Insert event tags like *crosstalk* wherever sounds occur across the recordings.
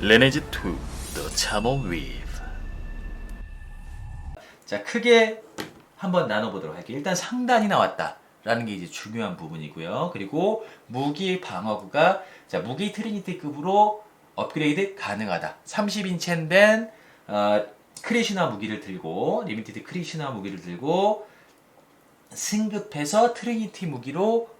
레네지 2 The Chamon Weave 자 크게 한번 나눠보도록 할게요. 일단 상단이 나왔다. 라는 게 이제 중요한 부분이고요. 그리고 무기 방어구가 자 무기 트리니티급으로 업그레이드 가능하다. 30인치엔 된 어, 크리시나 무기를 들고 리미티드 크리시나 무기를 들고 승급해서 트리니티 무기로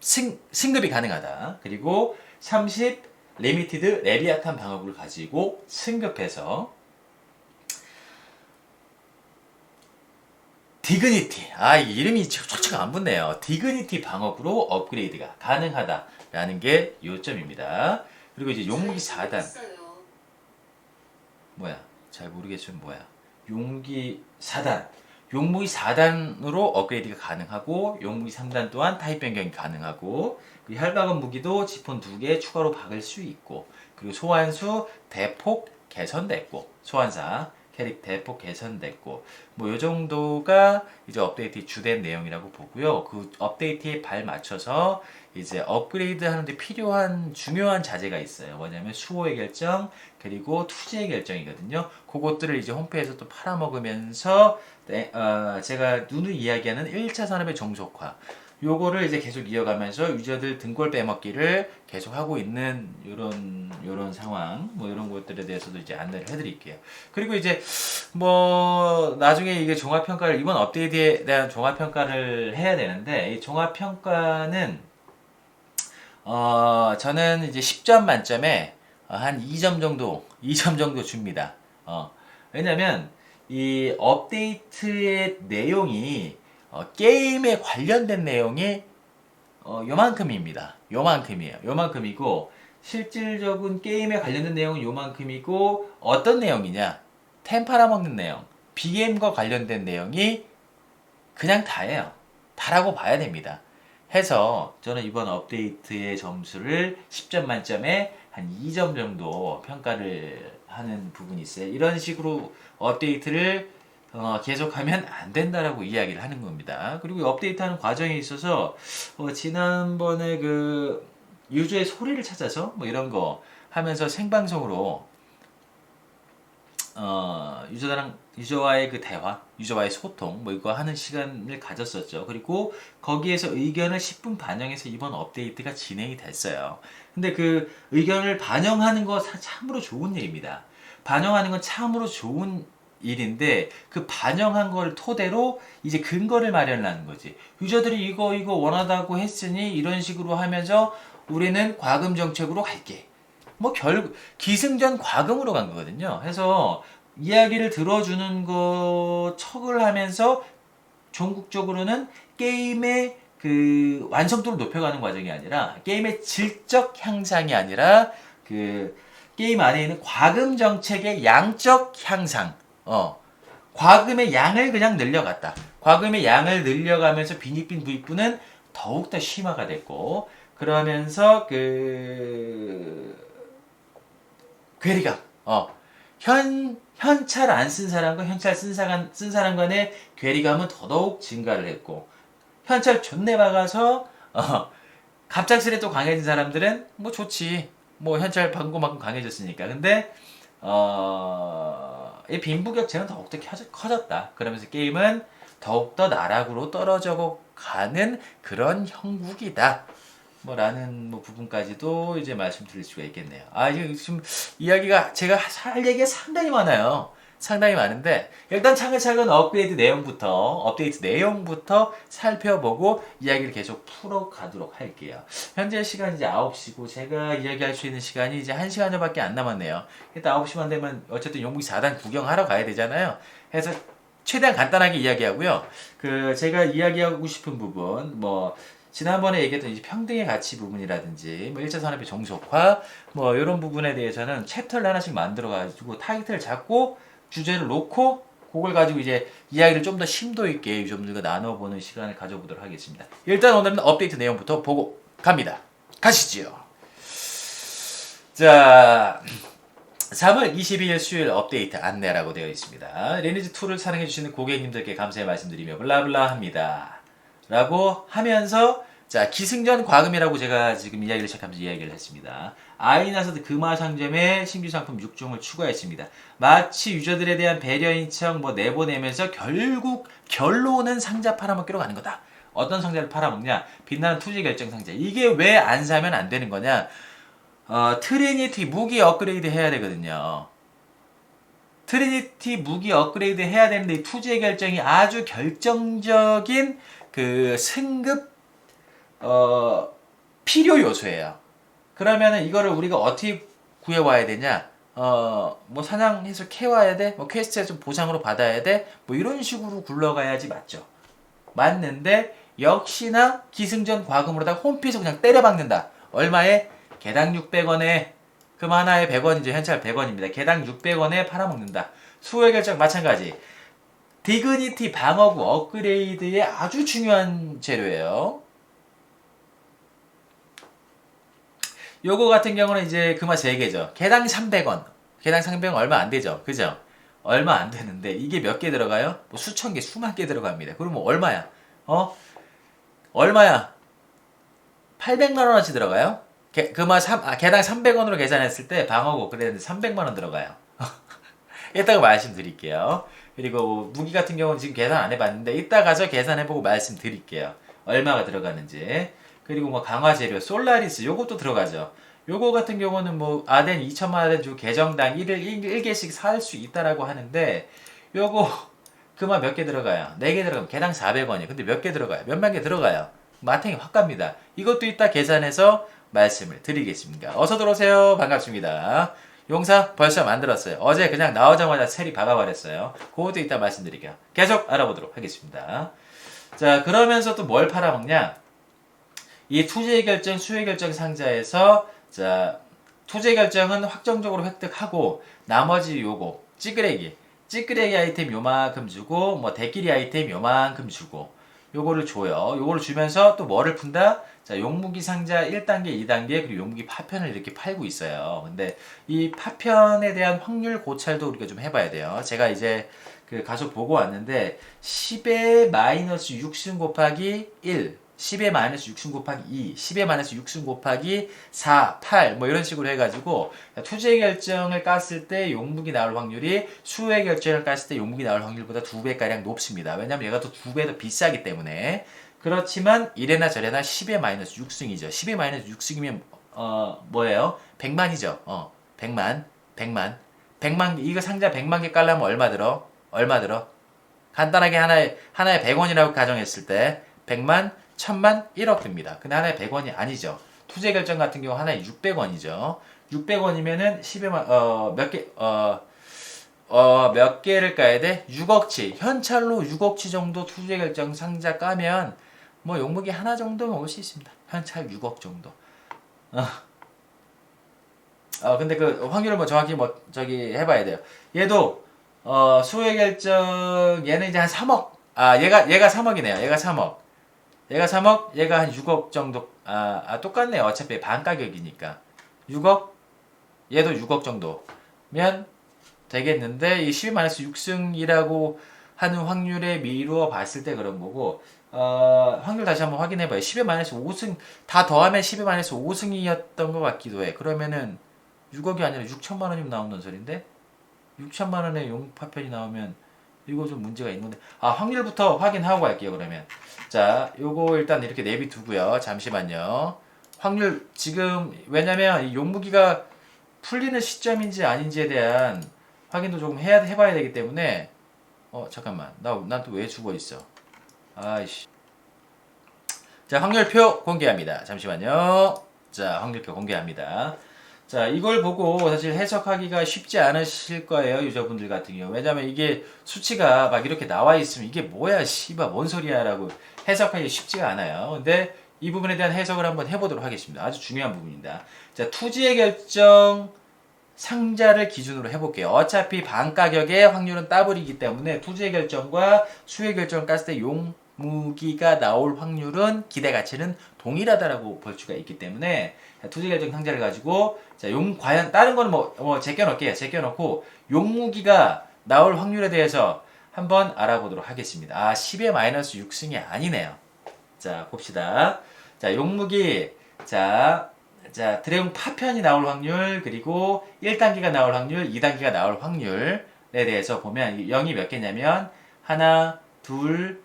승, 승급이 가능하다. 그리고 30 리미티드 레비아탄 방어구를 가지고 승급해서 디그니티. 아, 이 이름이 촉촉 안 붙네요. 디그니티 방어구로 업그레이드가 가능하다라는 게 요점입니다. 그리고 이제 용무기 4단. 뭐야? 잘 모르겠지만 뭐야? 용기 4단. 용무기 4단으로 업그레이드가 가능하고 용무기 3단 또한 타입 변경이 가능하고 그리고 혈박은 무기도 지폰 2개 추가로 박을 수 있고 그리고 소환수 대폭 개선됐고 소환사 캐릭 대폭 개선됐고 뭐 요 정도가 이제 업데이트 주된 내용이라고 보고요. 그 업데이트에 발 맞춰서 이제 업그레이드 하는데 필요한 중요한 자재가 있어요. 뭐냐면 수호의 결정 그리고 투지의 결정이거든요. 그것들을 이제 홈페이지에서 또 팔아먹으면서 네, 어, 제가 누누이 이야기하는 1차 산업의 정속화 요거를 이제 계속 이어가면서 유저들 등골 빼먹기를 계속 하고 있는 요런 요런 상황 뭐 이런 것들에 대해서도 이제 안내를 해드릴게요. 그리고 이제 뭐 나중에 이게 종합 평가를 이번 업데이트에 대한 종합 평가를 해야 되는데 이 종합 평가는 어 저는 이제 10점 만점에 한 2점 정도 2점 정도 줍니다. 어 왜냐면 이 업데이트의 내용이 어, 게임에 관련된 내용이 어, 요만큼입니다. 요만큼이에요. 요만큼이고 실질적인 게임에 관련된 내용은 요만큼이고 어떤 내용이냐? 템 팔아먹는 내용, BM과 관련된 내용이 그냥 다예요. 다라고 봐야 됩니다. 해서 저는 이번 업데이트의 점수를 10점 만점에 한 2점 정도 평가를 하는 부분이 있어요. 이런 식으로 업데이트를 어, 계속하면 안 된다라고 이야기를 하는 겁니다. 그리고 업데이트하는 과정에 있어서 어, 지난번에 그 유저의 소리를 찾아서 뭐 이런 거 하면서 생방송으로 어, 유저랑 유저와의 그 대화, 유저와의 소통 뭐 이거 하는 시간을 가졌었죠. 그리고 거기에서 의견을 10분 반영해서 이번 업데이트가 진행이 됐어요. 근데 그 의견을 반영하는 거 사- 참으로 좋은 일입니다. 반영하는 건 참으로 좋은 일인데 그 반영한 걸 토대로 이제 근거를 마련하는 거지. 유저들이 이거 이거 원하다고 했으니 이런 식으로 하면서 우리는 과금 정책으로 갈게. 뭐결 기승전 과금으로 간 거거든요. 해서 이야기를 들어주는 거 척을 하면서 종국적으로는 게임의 그 완성도를 높여가는 과정이 아니라 게임의 질적 향상이 아니라 그 게임 안에 있는 과금 정책의 양적 향상. 어. 과금의 양을 그냥 늘려갔다. 과금의 양을 늘려가면서 빈익빈 부익부는 더욱더 심화가 됐고 그러면서 그 괴리감. 어. 현 현찰 안 쓴 사람과 현찰 쓴 사람 쓴 사람 간의 괴리감은 더더욱 증가를 했고 현찰 존내 박아서 어, 갑작스레 또 강해진 사람들은 뭐 좋지. 뭐 현찰 방고만큼 강해졌으니까. 근데 어, 이 빈부격차는 더욱더 커졌다. 그러면서 게임은 더욱더 나락으로 떨어져 가는 그런 형국이다. 뭐라는 뭐 부분까지도 이제 말씀드릴 수가 있겠네요. 아 지금 이야기가 제가 할 얘기가 상당히 많아요. 상당히 많은데 일단 차근차근 업그레이드 내용부터 업데이트 내용부터 살펴보고 이야기를 계속 풀어가도록 할게요. 현재 시간 이제 9시고 제가 이야기할 수 있는 시간이 이제 1시간 전밖에 안 남았네요. 일단 9시만 되면 어쨌든 용무기 4단 구경하러 가야 되잖아요. 그래서 최대한 간단하게 이야기하고요. 그 제가 이야기하고 싶은 부분 뭐 지난번에 얘기했던 이제 평등의 가치 부분이라든지 뭐 1차 산업의 정속화 뭐 이런 부분에 대해서는 챕터를 하나씩 만들어 가지고 타이틀을 잡고 주제를 놓고 그걸 가지고 이제 이야기를 좀 더 심도 있게 유저분들과 나눠보는 시간을 가져보도록 하겠습니다. 일단 오늘은 업데이트 내용부터 보고 갑니다. 가시지요. 자, 3월 22일 수요일 업데이트 안내라고 되어 있습니다. 리니지2를 사랑해주시는 고객님들께 감사의 말씀드리며 블라블라 합니다. 라고 하면서 자, 기승전 과금이라고 제가 지금 이야기를 시작하면서 이야기를 했습니다. 아이나서드 금화 상점에 신규 상품 6종을 추가했습니다. 마치 유저들에 대한 배려인 척 뭐 내보내면서 결국 결론은 상자 팔아먹기로 가는 거다. 어떤 상자를 팔아먹냐? 빛나는 투지 결정 상자. 이게 왜 안 사면 안 되는 거냐? 어, 트리니티 무기 업그레이드 해야 되거든요. 트리니티 무기 업그레이드 해야 되는데 이 투지의 결정이 아주 결정적인 그 승급 어, 필요 요소예요. 그러면은 이거를 우리가 어떻게 구해와야 되냐? 어, 뭐 사냥해서 캐와야 돼? 뭐 퀘스트에서 좀 보상으로 받아야 돼? 뭐 이런 식으로 굴러가야지 맞죠. 맞는데 역시나 기승전 과금으로다가 홈피에서 그냥 때려박는다. 얼마에? 개당 600원에 금 하나에 100원이죠. 현찰 100원입니다. 개당 600원에 팔아먹는다. 수혜 결정 마찬가지. 디그니티 방어구 업그레이드의 아주 중요한 재료예요. 요거 같은 경우는 이제 그마 3개죠. 개당 300원. 개당 300원 얼마 안 되죠. 그죠? 얼마 안 되는데 이게 몇 개 들어가요? 뭐 수천 개, 수만 개 들어갑니다. 그러면 얼마야? 어? 얼마야? 800만 원어치 들어가요? 개, 그마 3, 아, 개당 300원으로 계산했을 때 방어구 그랬는데 300만 원 들어가요. *laughs* 이따가 말씀드릴게요. 그리고 뭐 무기 같은 경우는 지금 계산 안 해봤는데 이따 가서 계산해보고 말씀드릴게요. 얼마가 들어가는지. 그리고 뭐 강화 재료 솔라리스 요것도 들어가죠. 요거 같은 경우는 뭐 아덴 2천만 아덴 주 계정당 1일 1개씩 살 수 있다라고 하는데 요거 *laughs* 그만 몇 개 들어가요? 4개 들어가면 개당 400원이에요. 근데 몇 개 들어가요? 몇만 개 들어가요? 마탱이 확 갑니다. 이것도 이따 계산해서 말씀을 드리겠습니다. 어서 들어오세요. 반갑습니다. 용사 벌써 만들었어요. 어제 그냥 나오자마자 세리 박아버렸어요. 그것도 이따 말씀드릴게요. 계속 알아보도록 하겠습니다. 자, 그러면서 또 뭘 팔아먹냐? 이 투자 결정, 수혜 결정 상자에서 자 투자 결정은 확정적으로 획득하고 나머지 요거 찌끄레기 찌끄레기 아이템 요만큼 주고 뭐 대끼리 아이템 요만큼 주고 요거를 줘요. 요거를 주면서 또 뭐를 푼다? 자, 용무기 상자 1단계, 2단계, 그리고 용무기 파편을 이렇게 팔고 있어요. 근데 이 파편에 대한 확률 고찰도 우리가 좀 해봐야 돼요. 제가 이제 그 가서 보고 왔는데 10의 마이너스 6승 곱하기 1 10의 마이너스 6승 곱하기 2, 10의 마이너스 6승 곱하기 4, 8, 뭐 이런 식으로 해가지고 투자의 결정을 깠을 때 용무기 나올 확률이 수의 결정을 깠을 때 용무기 나올 확률보다 두 배가량 높습니다. 왜냐면 얘가 또 두 배 더 비싸기 때문에. 그렇지만 이래나 저래나 10의 마이너스 6승이죠. 10의 마이너스 6승이면 어 뭐예요? 100만이죠. 어 100만, 100만, 100만 이거 상자 100만 개 깔려면 얼마 들어? 얼마 들어? 간단하게 하나에 하나에 100원이라고 가정했을 때 100만 천만 1억 듭니다. 근데 하나에 100원이 아니죠. 투자 결정 같은 경우 하나에 600원이죠. 600원이면은 10에 어몇 개 어 어, 몇 개를 까야 돼? 6억치. 현찰로 6억치 정도 투자 결정 상자 까면 뭐 용무기 하나 정도 먹을 수 있습니다. 현찰 6억 정도. 어. 어 근데 그 확률을 뭐 정확히 뭐 저기 해봐야 돼요. 얘도 어 수혜 결정 얘는 이제 한 3억. 아 얘가 얘가 3억이네요. 얘가 3억. 얘가 3억, 얘가 한 6억 정도. 아, 아 똑같네요. 어차피 반 가격이니까. 6억, 얘도 6억 정도면 되겠는데 이 10-6승이라고 하는 확률에 미루어 봤을 때 그런 거고 어, 확률 다시 한번 확인해 봐요. 10에-5승 다 더하면 10에-5승이었던 것 같기도 해. 그러면은 6억이 아니라 6천만 원이면 나오는 소린데 6천만 원의 용파편이 나오면 이거 좀 문제가 있는 건데. 아 확률부터 확인하고 갈게요 그러면. 자 요거 일단 이렇게 내비 두고요. 잠시만요. 확률 지금 왜냐면 이 용무기가 풀리는 시점인지 아닌지에 대한 확인도 조금 해야 해봐야 되기 때문에. 어 잠깐만. 나 난 또 왜 죽어 있어? 아이씨. 자 확률표 공개합니다. 잠시만요. 자 확률표 공개합니다 자, 이걸 보고 사실 해석하기가 쉽지 않으실 거예요, 유저분들 같은 경우. 왜냐면 이게 수치가 막 이렇게 나와 있으면 이게 뭐야, 씨발, 뭔 소리야, 라고 해석하기 쉽지가 않아요. 근데 이 부분에 대한 해석을 한번 해보도록 하겠습니다. 아주 중요한 부분입니다. 자, 투지의 결정 상자를 기준으로 해볼게요. 어차피 반 가격의 확률은 따블이기 때문에 투지의 결정과 수의 결정을 깠을 때 용 무기가 나올 확률은 기대 가치는 동일하다라고 볼 수가 있기 때문에 투지 결정 상자를 가지고 자, 용 과연 다른 거는 뭐, 뭐 제껴 놓을게요. 제껴 놓고 용무기가 나올 확률에 대해서 한번 알아보도록 하겠습니다. 아, 10의 마이너스 6승이 아니네요. 자, 봅시다. 자, 용무기, 자, 자, 드래곤 파편이 나올 확률, 그리고 1단계가 나올 확률, 2단계가 나올 확률에 대해서 보면 0이 몇 개냐면, 하나, 둘,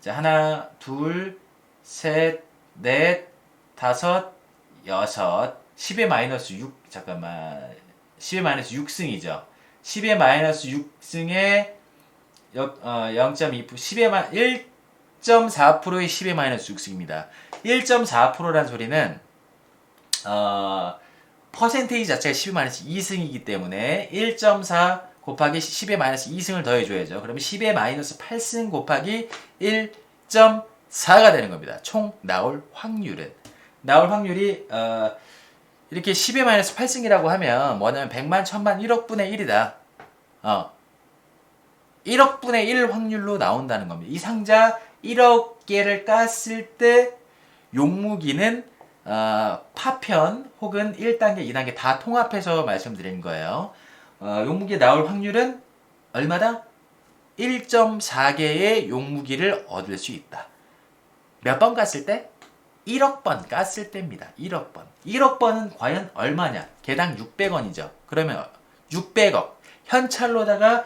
자, 하나, 둘, 셋, 넷, 다섯, 여섯, 10의 마이너스 6, 잠깐만, 10의 마이너스 6승이죠. 10의 마이너스 6승에 어, 0.2% 10의 마 1.4%의 10의 마이너스 6승입니다. 1.4%란 소리는 어, 퍼센테이지 자체가 10의 마이너스 2승이기 때문에 1.4 곱하기 10의 마이너스 2승을 더해줘야죠. 그러면 10의 마이너스 8승 곱하기 1.4가 되는 겁니다. 총 나올 확률은 나올 확률이 어, 이렇게 10의 마이너스 8승이라고 하면 뭐냐면 100만, 1000만, 1억 분의 1이다. 어. 1억 분의 1 확률로 나온다는 겁니다. 이 상자 1억 개를 깠을 때 용무기는 어, 파편 혹은 1단계, 2단계 다 통합해서 말씀드린 거예요. 어, 용무기 나올 확률은 얼마다? 1.4개의 용무기를 얻을 수 있다. 몇번 깠을 때? 1억 번 깠을 때입니다. 1억 번. 1억 번은 과연 얼마냐? 개당 600원이죠. 그러면 600억. 현찰로다가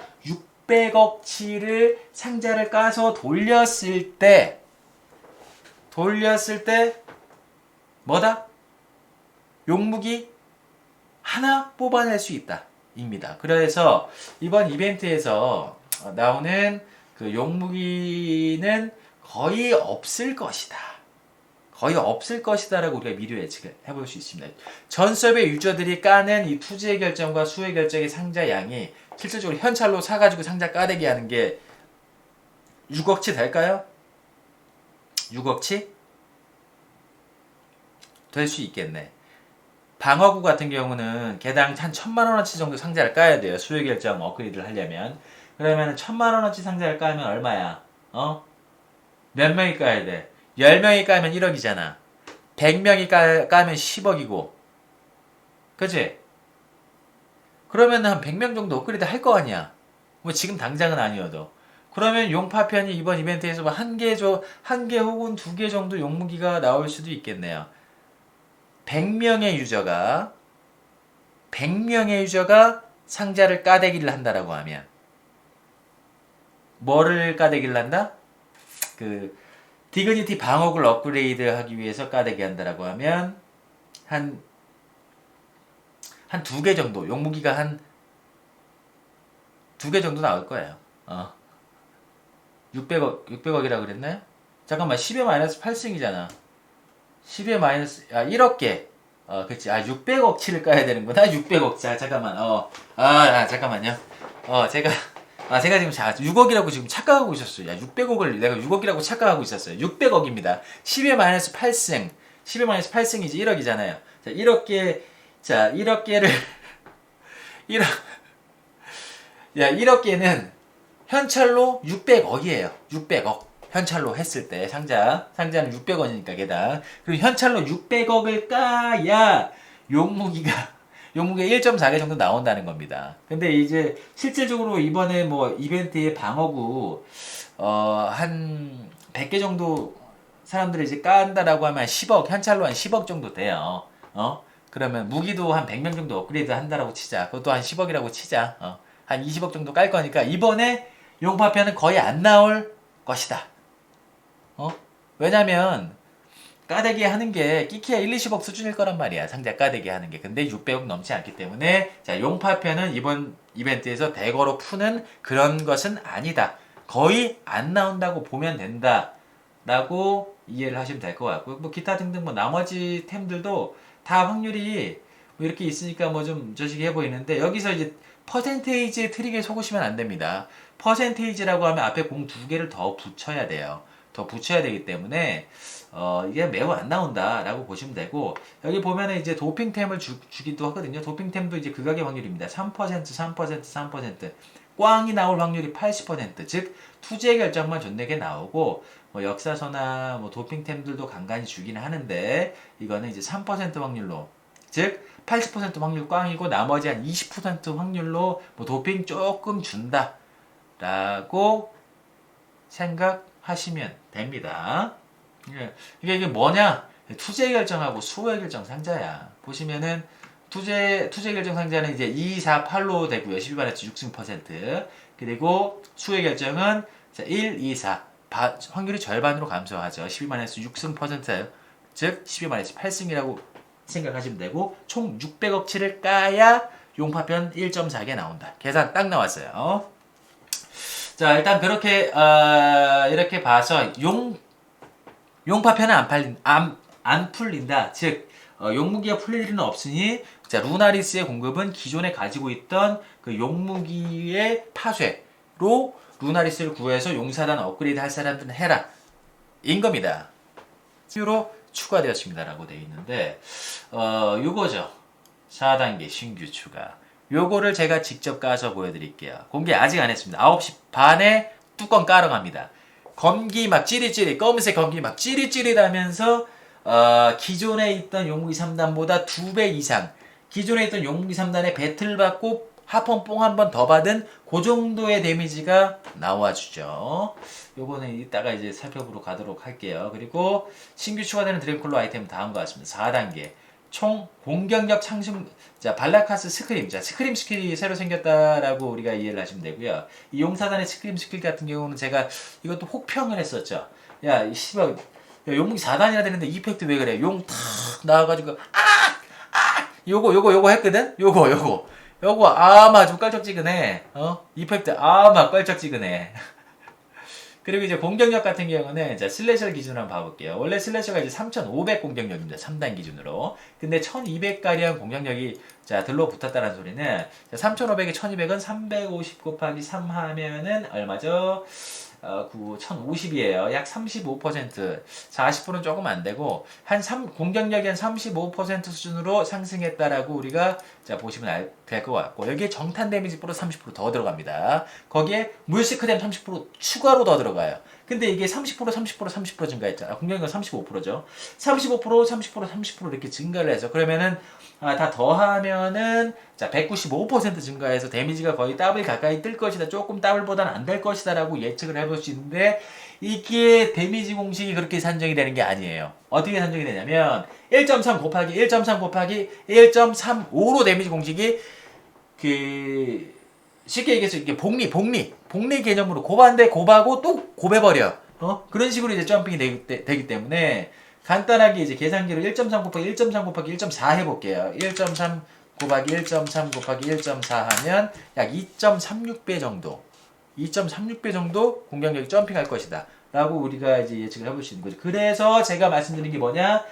600억치를 상자를 까서 돌렸을 때 돌렸을 때 뭐다? 용무기 하나 뽑아낼 수 있다. 입니다. 그래서 이번 이벤트에서 나오는 그 용무기는 거의 없을 것이다. 거의 없을 것이다라고 우리가 미리 예측을 해볼 수 있습니다. 전 서버의 유저들이 까는 이 투지의 결정과 수의 결정의 상자 양이 실질적으로 현찰로 사가지고 상자 까대기 하는 게 6억치 될까요? 6억치? 될 수 있겠네. 방어구 같은 경우는 개당 한 천만 원어치 정도 상자를 까야 돼요. 수요 결정 업그레이드를 하려면. 그러면 천만 원어치 상자를 까면 얼마야? 어? 몇 명이 까야 돼? 10명이 까면 1억이잖아. 100명이 까, 까면 10억이고. 그지? 그러면 한 100명 정도 업그레이드 할 거 아니야. 뭐 지금 당장은 아니어도. 그러면 용파편이 이번 이벤트에서 뭐한 개, 한개 혹은 두 개 정도 용무기가 나올 수도 있겠네요. 100명의 유저가 100명의 유저가 상자를 까대기를 한다라고 하면 뭐를 까대기를 한다? 그 디그니티 방어구를 업그레이드 하기 위해서 까대기 한다라고 하면 한 한 두 개 정도 용무기가 한 두 개 정도 나올 거예요. 어. 600억 600억이라 그랬나요? 잠깐만 10의 마이너스 8승이잖아. 10의 마이너스 아 1억 개. 어, 그치. 아, 600억치를 까야 되는구나. *laughs* 600억. 자, 잠깐만. 어. 아, 아 잠깐만요. 어, 제가 아, 제가 지금 자, 6억이라고 지금 착각하고 있었어요. 야, 600억을 내가 6억이라고 착각하고 있었어요. 600억입니다. 10의 마이너스 8승. 10의 마이너스 8승이지 1억이잖아요. 자, 1억 개, 자, 1억 개를, 1억, 야, 1억 개는 현찰로 600억이에요. 600억. 현찰로 했을 때 상자 상자는 600원이니까 게다 그리고 현찰로 600억을 까야 용무기가 용무기가 1.4개 정도 나온다는 겁니다. 근데 이제 실질적으로 이번에 뭐 이벤트의 방어구 어 한 100개 정도 사람들이 이제 깐다라고 하면 10억 현찰로 한 10억 정도 돼요. 어? 그러면 무기도 한 100명 정도 업그레이드 한다라고 치자. 그것도 한 10억이라고 치자. 어. 한 20억 정도 깔 거니까 이번에 용파편은 거의 안 나올 것이다. 어? 왜냐면 까대기 하는 게 끼키야 1, 20억 수준일 거란 말이야. 상자 까대기 하는 게. 근데 600억 넘지 않기 때문에 자, 용파편은 이번 이벤트에서 대거로 푸는 그런 것은 아니다. 거의 안 나온다고 보면 된다. 라고 이해를 하시면 될 것 같고 뭐 기타 등등 뭐 나머지 템들도 다 확률이 뭐 이렇게 있으니까 뭐 좀 저식해 보이는데 여기서 이제 퍼센테이지 트릭에 속으시면 안 됩니다. 퍼센테이지라고 하면 앞에 공 두 개를 더 붙여야 돼요. 더 붙여야 되기 때문에 어, 이게 매우 안 나온다라고 보시면 되고 여기 보면은 이제 도핑템을 주, 주기도 하거든요. 도핑템도 이제 극악의 확률입니다. 3% 3% 3% 꽝이 나올 확률이 80%. 즉 투자의 결정만 존내게 나오고 뭐 역사서나 뭐 도핑템들도 간간히 주기는 하는데 이거는 이제 3% 확률로 즉 80% 확률 꽝이고 나머지 한 20% 확률로 뭐 도핑 조금 준다라고 생각하시면 됩니다. 예, 이게, 이게 뭐냐? 투자 결정하고 수혜 결정 상자야. 보시면은 투자 투자 결정 상자는 이제 2, 4, 8로 되고요. 12만원치 6승 퍼센트. 그리고 수혜 결정은 자, 1, 2, 4 바- 확률이 절반으로 감소하죠. 12만원에서 6승 퍼센트예요. 즉 12만원에서 8승이라고 생각하시면 되고 총 600억치를 까야 용파편 1.4개 나온다. 계산 딱 나왔어요. 자 일단 그렇게 어, 이렇게 봐서 용 용파편은 안 팔린 안, 안 풀린다. 즉 어, 용무기가 풀릴 일은 없으니 자 루나리스의 공급은 기존에 가지고 있던 그 용무기의 파쇄로 루나리스를 구해서 용사단 업그레이드 할 사람들은 해라. 인 겁니다. 로 추가되었습니다라고 되어 있는데 어 요거죠. 4단계 신규 추가. 요거를 제가 직접 까서 보여드릴게요. 공개 아직 안 했습니다. 9시 반에 뚜껑 깔아 갑니다 검기 막 찌릿찌릿 검은색 검기 막 찌릿찌릿하면서 어, 기존에 있던 용무기 3단보다 2배 이상 기존에 있던 용무기 3단에 배틀 받고 하폰 뽕 한 번 더 받은 그 정도의 데미지가 나와주죠. 요거는 이따가 이제 살펴보러 가도록 할게요. 그리고 신규 추가되는 드래곤클로 아이템 다음과 같습니다. 4단계. 총 공격력 상승 자 발라카스 스크림 자 스크림 스킬이 새로 생겼다라고 우리가 이해를 하시면 되고요. 이 용사단의 스크림 스킬 같은 경우는 제가 이것도 혹평을 했었죠. 야이 씨발 야, 용무기 4단이나 되는데 이펙트 왜 그래? 용 탁 나와가지고 아아 요거 요거 요거 했거든? 요거 요거. 요거 아마 좀 깔짝지근해. 어? 이펙트 아마 깔짝지근해 그리고 이제 공격력 같은 경우는 자 슬래셔 기준으로 한번 봐볼게요. 원래 슬래셔가 이제 3,500 공격력입니다. 3단 기준으로. 근데 1,200가량 공격력이 자 들러 붙었다는 소리는 3,500에 1,200은 350 곱하기 3 하면은 얼마죠? 어, 9, 1050이에요. 약 35%. 40%는 조금 안 되고, 한 3, 공격력이 한 35% 수준으로 상승했다라고 우리가 자, 보시면 될 것 같고, 여기에 정탄 데미지 플러스 30%더 들어갑니다. 거기에 물시크뎀 30% 추가로 더 들어가요. 근데 이게 30%, 30%, 30% 증가했잖아. 공격력 35%죠. 35%, 30%, 30% 이렇게 증가를 해서, 그러면은, 아, 다 더하면은 자 195% 증가해서 데미지가 거의 더블 가까이 뜰 것이다. 조금 더블보다는 안될 것이다라고 예측을 해볼 수 있는데 이게 데미지 공식이 그렇게 산정이 되는 게 아니에요. 어떻게 산정이 되냐면 1.3 곱하기 1.3 곱하기 1.35로 데미지 공식이 그 쉽게 얘기해서 이게 복리 복리 복리 개념으로 곱한데 곱하고 또 곱해버려. 어 그런 식으로 이제 점핑이 되기, 때- 되기 때문에 간단하게 이제 계산기로 1.3 곱하기 1.3 곱하기 1.4 해볼게요. 1.3 곱하기 1.3 곱하기 1.4 하면 약 2.36배 정도. 2.36배 정도 공격력이 점핑할 것이다. 라고 우리가 이제 예측을 해볼 수 있는 거죠. 그래서 제가 말씀드린 게 뭐냐?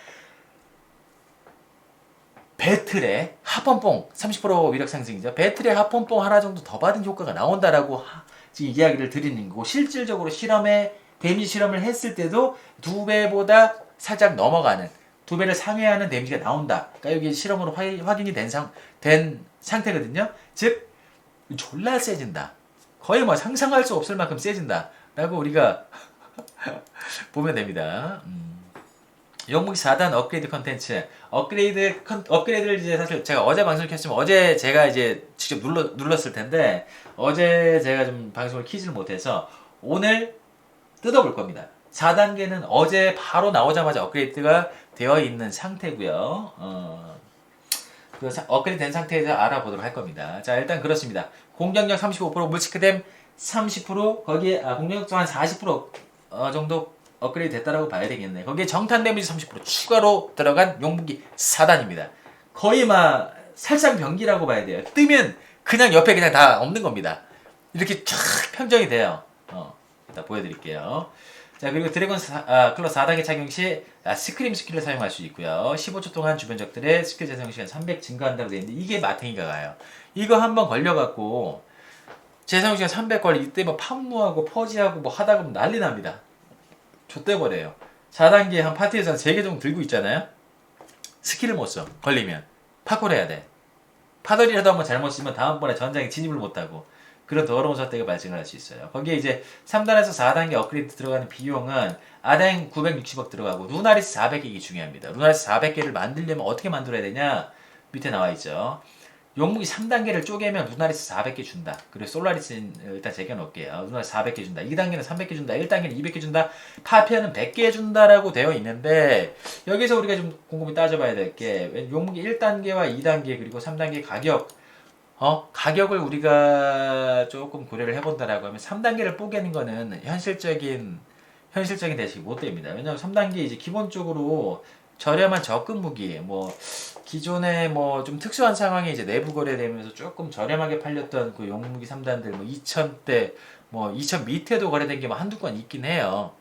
배틀에 하펀뽕 30% 위력 상승이죠. 배틀에 하펀뽕 하나 정도 더 받은 효과가 나온다라고 하- 지금 이야기를 드리는 거고 실질적으로 실험에 데미지 실험을 했을 때도 두 배보다 살짝 넘어가는 두 배를 상회하는 데미지가 나온다. 그러니까 여기 실험으로 화- 확인이 된, 상, 된 상태거든요. 즉 졸라 세진다. 거의 뭐 상상할 수 없을 만큼 세진다. 라고 우리가 *laughs* 보면 됩니다. 음. 영무기 4단 업그레이드 컨텐츠 업그레이드 컨, 업그레이드를 이제 사실 제가 어제 방송을 켰지만 어제 제가 이제 직접 눌러, 눌렀을 텐데 어제 제가 좀 방송을 키지를 못해서 오늘 뜯어볼 겁니다. 4단계는 어제 바로 나오자마자 업그레이드가 되어 있는 상태고요. 어, 그 사- 업그레이드 된 상태에서 알아보도록 할 겁니다. 자 일단 그렇습니다. 공격력 35% 물치크뎀 30% 거기에 아, 공격력도 한 40% 어, 정도 업그레이드 됐다라고 봐야 되겠네. 거기에 정탄 데미지 30% 추가로 들어간 용무기 4단입니다. 거의 막 살상병기라고 봐야 돼요. 뜨면 그냥 옆에 그냥 다 없는 겁니다. 이렇게 쫙 평정이 돼요. 어, 이따 보여드릴게요. 자 그리고 드래곤 사, 아, 클러 4단계 착용 시 아, 스크림 스킬을 사용할 수 있고요. 15초 동안 주변 적들의 스킬 재사용 시간 300 증가한다고 되어 있는데 이게 마탱이가 가요. 이거 한번 걸려갖고 재사용 시간 300 걸리 이때 뭐 판무하고 퍼지하고 뭐 하다가 뭐 난리 납니다. 좆대버려요. 4단계 한 파티에서 한 3개 정도 들고 있잖아요. 스킬을 못 써. 걸리면. 파콜 해야 돼. 파덜이라도 한번 잘못 쓰면 다음번에 전장에 진입을 못하고 그런 더러운 사태가 발생을 할수 있어요. 거기에 이제 3단에서 4단계 업그레이드 들어가는 비용은 아댕 960억 들어가고 루나리스 400개 이 중요합니다. 루나리스 400개를 만들려면 어떻게 만들어야 되냐? 밑에 나와 있죠. 용무기 3단계를 쪼개면 루나리스 400개 준다. 그리고 솔라리스는 일단 제껴놓을게요. 루나리스 400개 준다. 2단계는 300개 준다. 1단계는 200개 준다. 파편은 100개 준다라고 되어 있는데 여기서 우리가 좀 곰곰이 따져봐야 될 게 용무기 1단계와 2단계 그리고 3단계 가격 어 가격을 우리가 조금 고려를 해본다라고 하면 3단계를 뽀개는 거는 현실적인 현실적인 대책이 못 됩니다. 왜냐하면 3단계 이제 기본적으로 저렴한 저급 무기 뭐 기존에 뭐 좀 특수한 상황에 이제 내부 거래되면서 조금 저렴하게 팔렸던 그 용무기 3단들 뭐 2,000대 뭐 2,000 밑에도 거래된 게 뭐 한두 건 있긴 해요.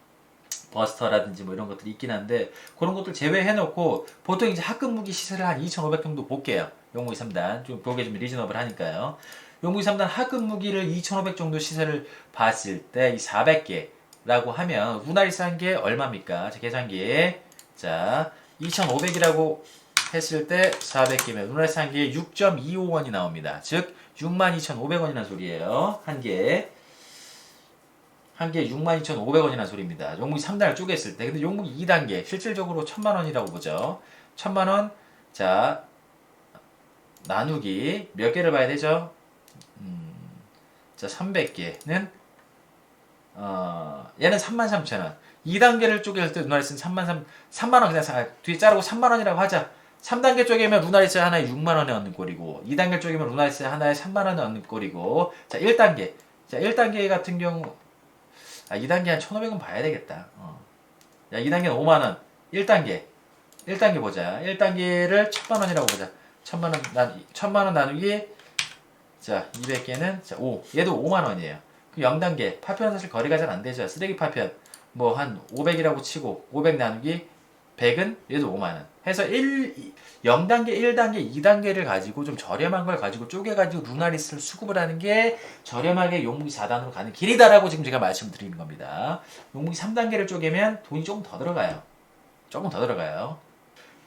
버스터라든지 뭐 이런 것들이 있긴 한데 그런 것들 제외해 놓고 보통 이제 합급 무기 시세를 한 2,500 정도 볼게요. 용무기 3단 좀 그게 좀 리즈너블 하니까요. 용무기 3단 합급 무기를 2,500 정도 시세를 봤을 때 이 400개라고 하면 한개 얼마입니까? 자 계산기 자 2,500이라고 했을 때 400개면 루나리스 한 개에 6.25원이 나옵니다. 즉 62,500원이라는 소리예요. 한 개. 한 개에 62,500원이라는 소리입니다. 용무기 3단을 쪼갰을 때. 근데 용무기 2단계 실질적으로 1,000만 원이라고 보죠. 1,000만 원. 자, 나누기 몇 개를 봐야 되죠? 음, 자, 300개는 어, 얘는 33,000원. 2단계를 쪼갤 때 루나리스는 3만 3, 3만 원 그냥 사- 뒤에 자르고 3만 원이라고 하자. 3단계 쪼개면 루나리스 하나에 6만 원에 얻는 꼴이고 2단계 쪼개면 루나리스 하나에 3만 원에 얻는 꼴이고 자 1단계 자 1단계 같은 경우 아 2단계 한 1,500원 봐야 되겠다 어. 야 2단계는 5만 원 1단계 1단계 보자 1단계를 1,000만 원이라고 보자 1,000만 원난 1,000만 원 나누기 자 200개는 자 5. 얘도 5만 원이에요 그 0단계 파편은 사실 거리가 잘 안 되죠 쓰레기 파편 뭐 한 500이라고 치고 500 나누기 100은 얘도 5만 원. 해서 1 0단계, 1단계, 2단계를 가지고 좀 저렴한 걸 가지고 쪼개 가지고 루나리스를 수급을 하는 게 저렴하게 용무기 4단으로 가는 길이다라고 지금 제가 말씀드리는 겁니다. 용무기 3단계를 쪼개면 돈이 조금 더 들어가요. 조금 더 들어가요.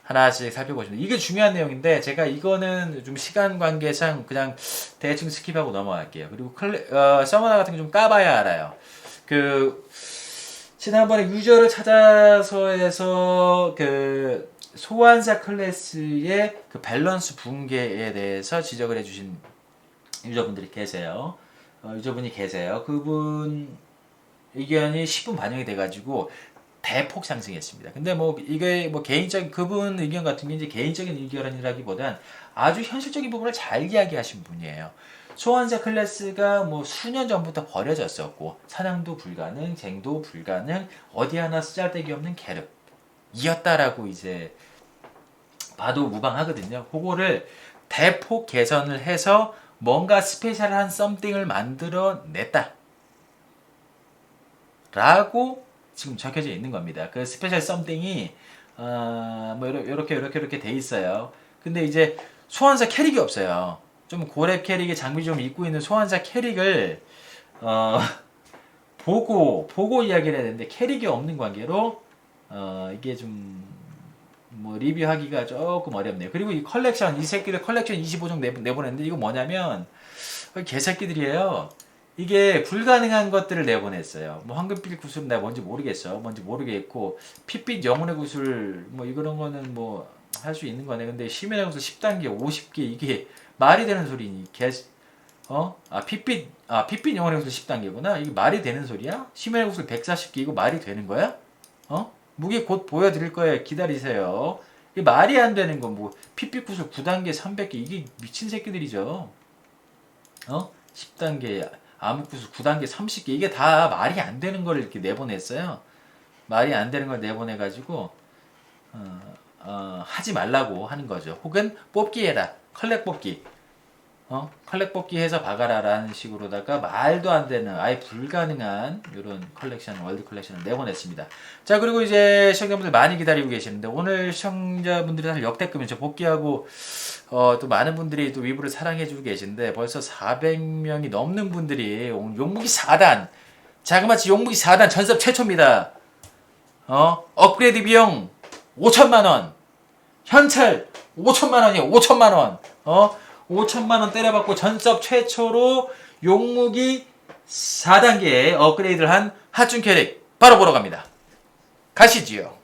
하나씩 살펴보시면 이게 중요한 내용인데 제가 이거는 좀 시간 관계상 그냥 대충 스킵하고 넘어갈게요. 그리고 클레, 어, 서머나 같은 거좀 까봐야 알아요. 그 지난번에 유저를 찾아서 해서 그 소환사 클래스의 그 밸런스 붕괴에 대해서 지적을 해주신 유저분들이 계세요. 어, 유저분이 계세요. 그분 의견이 10분 반영이 돼가지고 대폭 상승했습니다. 근데 뭐 이게 뭐 개인적인 그분 의견 같은 게 이제 개인적인 의견이라기보단 아주 현실적인 부분을 잘 이야기하신 분이에요. 소환사 클래스가 뭐 수년 전부터 버려졌었고 사냥도 불가능, 쟁도 불가능, 어디 하나 쓰잘데기 없는 캐릭 이었다라고 이제 봐도 무방하거든요. 그거를 대폭 개선을 해서 뭔가 스페셜한 썸띵을 만들어 냈다. 라고 지금 적혀져 있는 겁니다. 그 스페셜 썸띵이 어, 뭐 이렇게 이렇게 이렇게 돼 있어요. 근데 이제 소환사 캐릭이 없어요. 좀 고렙 캐릭의 장비 좀 입고 있는 소환사 캐릭을 어, *laughs* 보고 보고 이야기를 해야 되는데 캐릭이 없는 관계로 어, 이게 좀 뭐 리뷰하기가 조금 어렵네요. 그리고 이 컬렉션 이 새끼들 컬렉션 25종 내보, 내보냈는데 이거 뭐냐면 개새끼들이에요. 이게 불가능한 것들을 내보냈어요. 뭐 황금빛 구슬은 내가 뭔지 모르겠어. 뭔지 모르겠고 핏빛 영혼의 구슬 뭐 이런 거는 뭐 할 수 있는 거네. 근데 심연의 구슬 10단계 50개 이게 말이 되는 소리니 개 어? 아 핏빛 아 핏빛 영혼의 구슬 10단계구나. 이게 말이 되는 소리야? 심연의 구슬 140개 이거 말이 되는 거야? 어? 무게 곧 보여 드릴 거예요. 기다리세요. 이게 말이 안 되는 건 뭐 핏빛 구슬 9단계 300개 이게 미친 새끼들이죠. 어? 10단계 암흑구슬 9단계 30개 이게 다 말이 안 되는 걸 이렇게 내보냈어요. 말이 안 되는 걸 내보내가지고 어, 어, 하지 말라고 하는 거죠. 혹은 뽑기 해라. 컬렉 뽑기. 어? 컬렉 뽑기 해서 박아라라는 식으로다가 말도 안 되는 아예 불가능한 이런 컬렉션 월드 컬렉션을 내보냈습니다. 자 그리고 이제 시청자분들 많이 기다리고 계시는데 오늘 시청자분들이 사실 역대급이죠. 저 복귀하고 어, 또 많은 분들이 또 위브를 사랑해주고 계신데 벌써 400명이 넘는 분들이 오늘 용무기 4단 자그마치 용무기 4단 전섭 최초입니다. 어 업그레이드 비용 5천만 원 현찰 5천만 원이요 5천만 원 어? 5천만 원 때려받고 전섭 최초로 용무기 4단계에 업그레이드를 한 하춘 캐릭 바로 보러 갑니다. 가시지요.